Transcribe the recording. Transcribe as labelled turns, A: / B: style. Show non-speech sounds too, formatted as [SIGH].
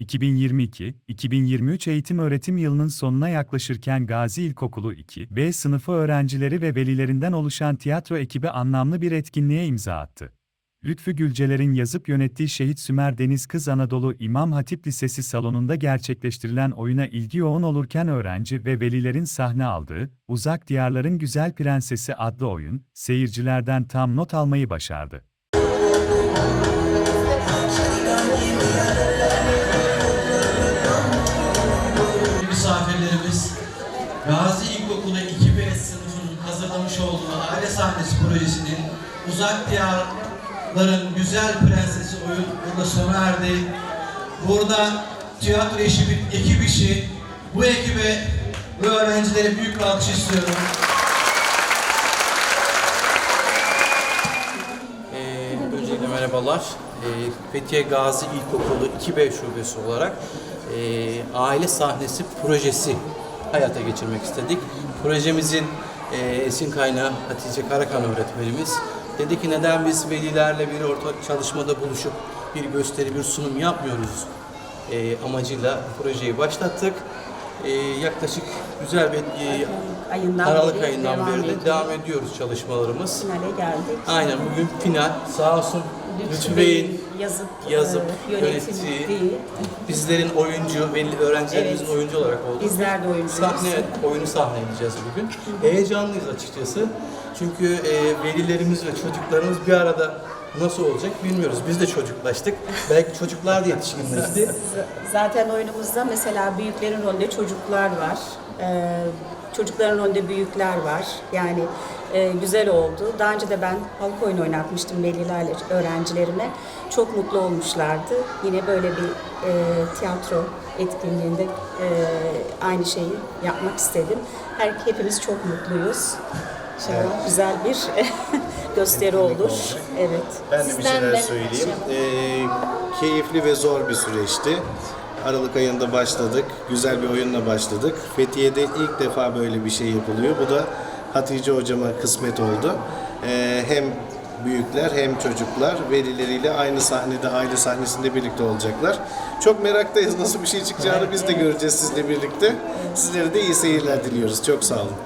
A: 2022-2023 eğitim öğretim yılının sonuna yaklaşırken Gazi İlkokulu 2 B sınıfı öğrencileri ve velilerinden oluşan tiyatro ekibi anlamlı bir etkinliğe imza attı. Lütfü Gülceler'in yazıp yönettiği Şehit Sümer Deniz Kız Anadolu İmam Hatip Lisesi salonunda gerçekleştirilen oyuna ilgi yoğun olurken öğrenci ve velilerin sahne aldığı Uzak Diyarların Güzel Prensesi adlı oyun, seyircilerden tam not almayı başardı.
B: Gazi İlkokulu 2B sınıfının hazırlamış olduğu aile sahnesi projesinin Uzak Diyarların Güzel Prensesi oyun burada sona erdi. Burada tiyatro bir ekip işi. Bu ekibe ve öğrencilere büyük bir alkış istiyorum.
C: Ee, öncelikle merhabalar. Ee, Fethiye Gazi İlkokulu 2B şubesi olarak e, aile sahnesi projesi hayata geçirmek istedik. Projemizin e, esin kaynağı Hatice Karakan öğretmenimiz dedi ki neden biz velilerle bir ortak çalışmada buluşup bir gösteri, bir sunum yapmıyoruz e, amacıyla projeyi başlattık. E, yaklaşık güzel bir e,
D: ayından
C: Aralık
D: beri
C: ayından
D: devam
C: beri de
D: ediyor.
C: devam ediyoruz çalışmalarımız.
D: Finale geldik.
C: Aynen bugün final. Sağ olsun Lütfü Bey'in
D: yazıp,
C: yazıp
D: e,
C: yönettiği, bizlerin oyuncu, belli öğrencilerimizin
D: Evet.
C: oyuncu olarak oldu.
D: bizler de oyuncuyuz.
C: Sahne oyunu sahneleyeceğiz bugün. Heyecanlıyız açıkçası. Çünkü e, velilerimiz ve çocuklarımız bir arada nasıl olacak bilmiyoruz. Biz de çocuklaştık. Belki çocuklar da yetişkinleşti.
D: Z- Zaten oyunumuzda mesela büyüklerin rolünde çocuklar var. Ee, çocukların rolünde büyükler var. Yani e, güzel oldu. Daha önce de ben halk oyunu oynatmıştım velilerle, öğrencilerime. Çok mutlu olmuşlardı. Yine böyle bir e, tiyatro etkinliğinde e, aynı şeyi yapmak istedim. Her, hepimiz çok mutluyuz. İnşallah güzel bir [LAUGHS] gösteri olur. Evet.
E: Ben de bir
D: Sizden
E: şeyler
D: de
E: söyleyeyim.
D: şey.
E: Ee, keyifli ve zor bir süreçti. Aralık ayında başladık. Güzel bir oyunla başladık. Fethiye'de ilk defa böyle bir şey yapılıyor. Bu da Hatice hocama kısmet oldu. Ee, hem büyükler hem çocuklar velileriyle aynı sahnede, aile sahnesinde birlikte olacaklar. Çok meraktayız. Nasıl bir şey çıkacağını biz de göreceğiz sizle birlikte. Sizlere de iyi seyirler diliyoruz. Çok sağ olun.